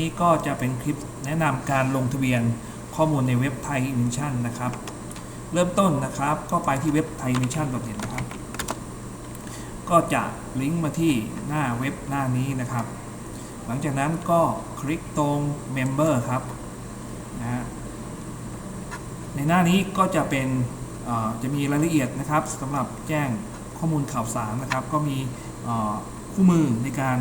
นี้ก็จะเป็นคลิปแนะนำการลงทะเบียนข้อมูลในเว็บไทยอินชั่นนะครับ เริ่มต้นนะครับก็ไปที่เว็บไทยอินชั่นเห็นนะครับ ก็จะลิงก์มาที่หน้าเว็บหน้านี้นะครับ หลังจากนั้นก็คลิกตรง Member ครับนะฮะในหน้านี้ก็จะเป็นเอ่อจะมีรายละเอียดนะครับสำหรับแจ้งข้อมูลข่าวสารนะครับ ก็มีเอ่อคู่มือในการ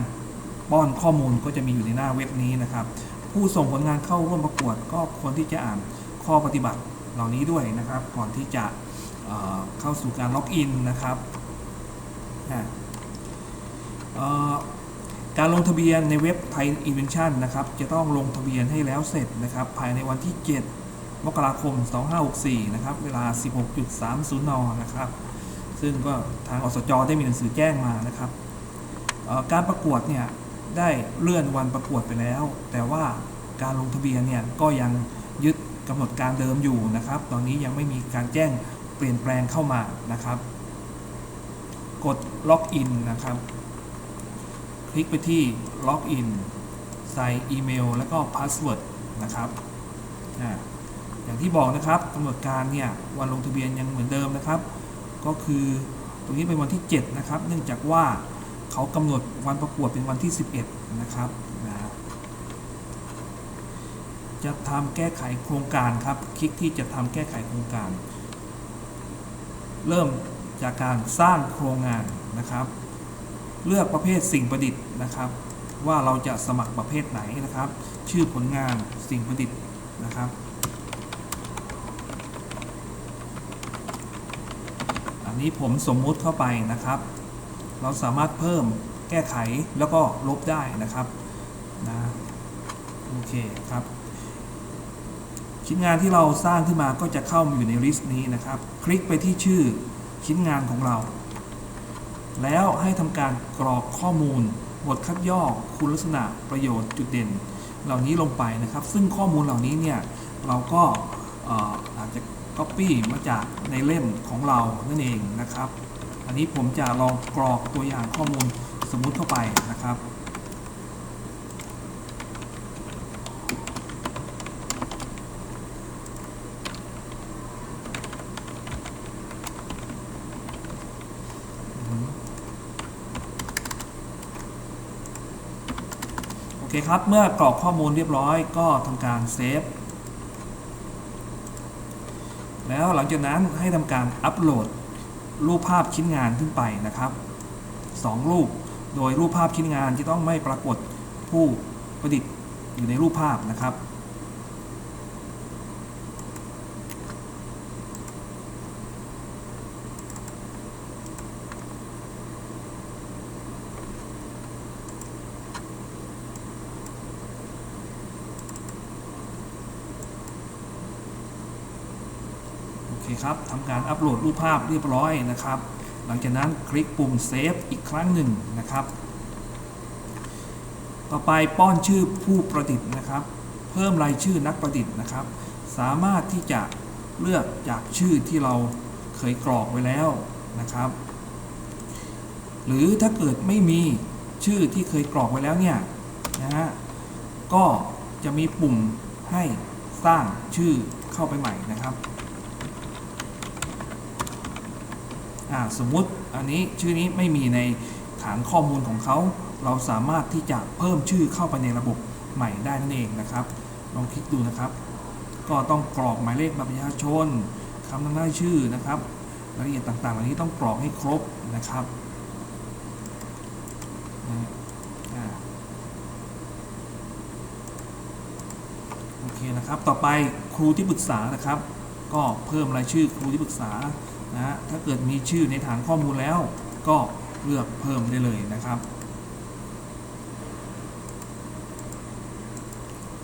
ป้อนข้อมูลก็จะมีอยู่ในหน้าเว็บนี้นะครับ ผู้ส่งผลงานเข้าร่วมประกวด ก็ควรที่จะอ่านข้อปฏิบัติเหล่านี้ด้วยนะครับ ก่อนที่จะเเข้าสู่การล็อกอินนะครับการลงทะเบียนในเว็บไทยอีเวนชั่นนะครับ จะต้องลงทะเบียนให้แล้วเสร็จนะครับ ภายในวันที่ 7 มกราคม 2564 นะครับ เวลา 16.30 น นะครับ ซึ่งก็ทางอสจได้มีหนังสือแจ้งมานะครับการประกวดเนี่ย ได้เลื่อนวันประกวดไปแล้ว แต่ว่าการลงทะเบียนเนี่ยก็ยังยึดกำหนดการเดิมอยู่นะครับ ตอนนี้ยังไม่มีการแจ้งเปลี่ยนแปลงเข้ามานะครับ กดล็อกอินนะครับ คลิกไปที่ล็อกอินใส่อีเมล แล้วก็พาสเวิร์ดนะครับอ่าอย่างที่บอกนะครับกำหนดการเนี่ยวันลงทะเบียนยังเหมือนเดิมนะครับ ก็คือตรงนี้เป็นวันที่ 7 นะครับ เนื่องจากว่า เขากำหนดวันประกวดเป็นวันที่ 11 นะครับนะจะทำแก้ไขโครงการครับ คลิกที่จะทำแก้ไขโครงการ เริ่มจากการสร้างโครงงานนะครับ เลือกประเภทสิ่งประดิษฐ์นะครับ ว่าเราจะสมัครประเภทไหนนะครับ ชื่อผลงานสิ่งประดิษฐ์นะครับอันนี้ผมสมมุติเข้าไปนะครับ เราสามารถเพิ่มแก้ไขแล้วก็ลบได้นะครับนะโอเคครับ ชิ้นงานที่เราสร้างขึ้นมาก็จะเข้ามาอยู่ในลิสต์นี้นะครับ คลิกไปที่ชื่อชิ้นงานของเรา แล้วให้ทำการกรอกข้อมูลบทคัดย่อคุณลักษณะประโยชน์จุดเด่น เหล่านี้ลงไปนะครับ ซึ่งข้อมูลเหล่านี้เนี่ยเราก็เอ่ออาจจะ Copy มาจากในเล่มของเรานั่นเองนะครับ อันนี้ผมจะลองกรอกตัวอย่างข้อมูลสมมุติเข้าไปนะครับ โอเคครับ เมื่อกรอกข้อมูลเรียบร้อยก็ทำการเซฟแล้วหลังจากนั้นให้ทำการอัปโหลด รูปภาพชิ้นงานขึ้นไปนะครับ 2 รูป โดยรูปภาพชิ้นงานจะต้องไม่ปรากฏผู้ประดิษฐ์อยู่ในรูปภาพนะครับ เคครับทำการอัปโหลดรูปภาพเรียบร้อยนะครับ หลังจากนั้นคลิกปุ่มเซฟอีกครั้งหนึ่งนะครับ ต่อไปป้อนชื่อผู้ประดิษฐ์นะครับ เพิ่มรายชื่อนักประดิษฐ์นะครับ สามารถที่จะเลือกจากชื่อที่เราเคยกรอกไว้แล้วนะครับ หรือถ้าเกิดไม่มีชื่อที่เคยกรอกไว้แล้วเนี่ยนะฮะก็จะมีปุ่มให้สร้างชื่อเข้าไปใหม่นะครับ อ่า สมมุติอันนี้ชื่อนี้ไม่มีในฐานข้อมูลของเขา เราสามารถที่จะเพิ่มชื่อเข้าไปในระบบใหม่ได้นั่นเองนะครับ ลองคลิกดูนะครับ ก็ต้องกรอกหมายเลขบัตรประชาชนคำนำหน้าชื่อนะครับรายละเอียดต่างๆเหล่านี้ต้องกรอกให้ครบนะครับโอเคนะครับ ต่อไปครูที่ปรึกษานะครับ ก็เพิ่มรายชื่อครูที่ปรึกษา นะฮะถ้าเกิดมีชื่อในฐานข้อมูลแล้ว ก็เลือกเพิ่มได้เลยนะครับ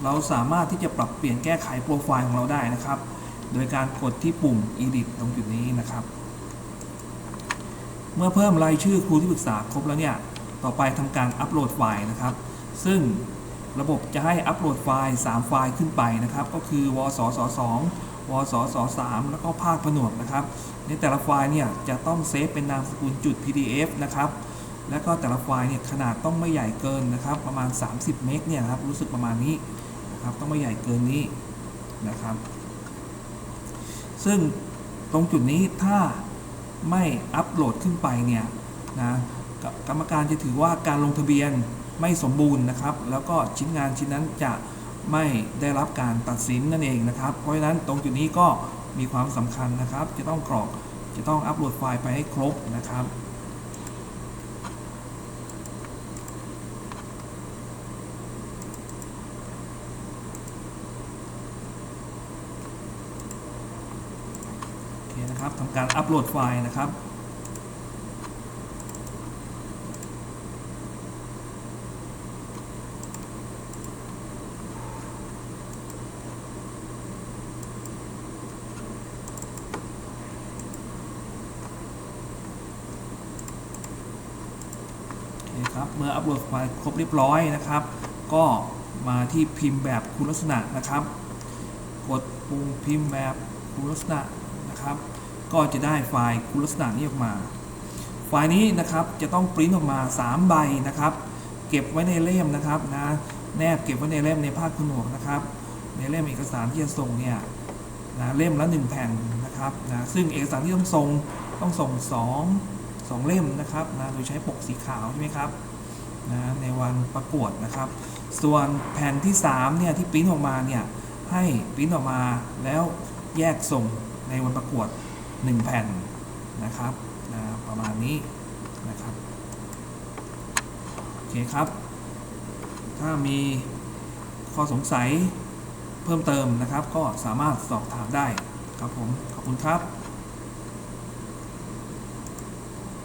เราสามารถที่จะปรับเปลี่ยนแก้ไขโปรไฟล์ของเราได้นะครับ โดยการกดที่ปุ่ม edit ตรงจุดนี้นะครับ เมื่อเพิ่มรายชื่อครูที่ปรึกษาครบแล้วเนี่ย ต่อไปทำการอัปโหลดไฟล์นะครับ ซึ่งระบบจะให้อัปโหลดไฟล์ 3 ไฟล์ขึ้นไปนะครับ ก็คือวสส2 วสส3แล้วก็ภาคผนวกนะครับ ในแต่ละไฟล์เนี่ยจะต้องเซฟเป็นนามสกุลจุด pdf นะครับ และก็แต่ละไฟล์เนี่ยขนาดต้องไม่ใหญ่เกินนะครับ ประมาณ 30 เมกเนี่ยครับรู้สึกประมาณนี้นะครับต้องไม่ใหญ่เกินนี้นะครับ ซึ่งตรงจุดนี้ถ้าไม่อัปโหลดขึ้นไปเนี่ยนะกรรมการจะถือว่าการลงทะเบียนไม่สมบูรณ์นะครับ แล้วก็ชิ้นงานชิ้นนั้นจะ ไม่ได้รับการตัดสินนั่นเองนะครับ เพราะฉะนั้นตรงจุดนี้ก็มีความสำคัญนะครับ จะต้องกรอกจะต้องอัปโหลดไฟล์ไปให้ครบนะครับโอเคนะครับทำการอัปโหลดไฟล์นะครับ เครับ เมื่ออัปโหลดไฟล์ครบเรียบร้อยนะครับ ก็มาที่พิมพ์แบบคุณลักษณะนะครับ กดปุ่มพิมพ์แบบคุณลักษณะนะครับ ก็จะได้ไฟล์คุณลักษณะนี้ออกมา ไฟล์นี้นะครับจะต้องปริ้นออกมา 3 ใบนะครับ เก็บไว้ในเล่มนะครับนะแนบเก็บไว้ในเล่มในภาคผนวกนะครับ ในเล่มเอกสารที่จะส่งเนี่ยนะเล่มละ 1 แผ่นนะครับนะซึ่งเอกสารที่ต้องส่งต้องส่ง 2 2 เล่มนะครับนะโดยใช้ปกสีขาวใช่ไหมครับนะในวันประกวดนะครับ ส่วนแผ่นที่3เนี่ยที่ปริ้นออกมาเนี่ยให้ปริ้นออกมาแล้วแยกส่งในวันประกวด 1 แผ่นนะครับนะประมาณนี้นะครับโอเคครับ ถ้ามีข้อสงสัยเพิ่มเติมนะครับ ก็สามารถสอบถามได้ครับผม ขอบคุณครับ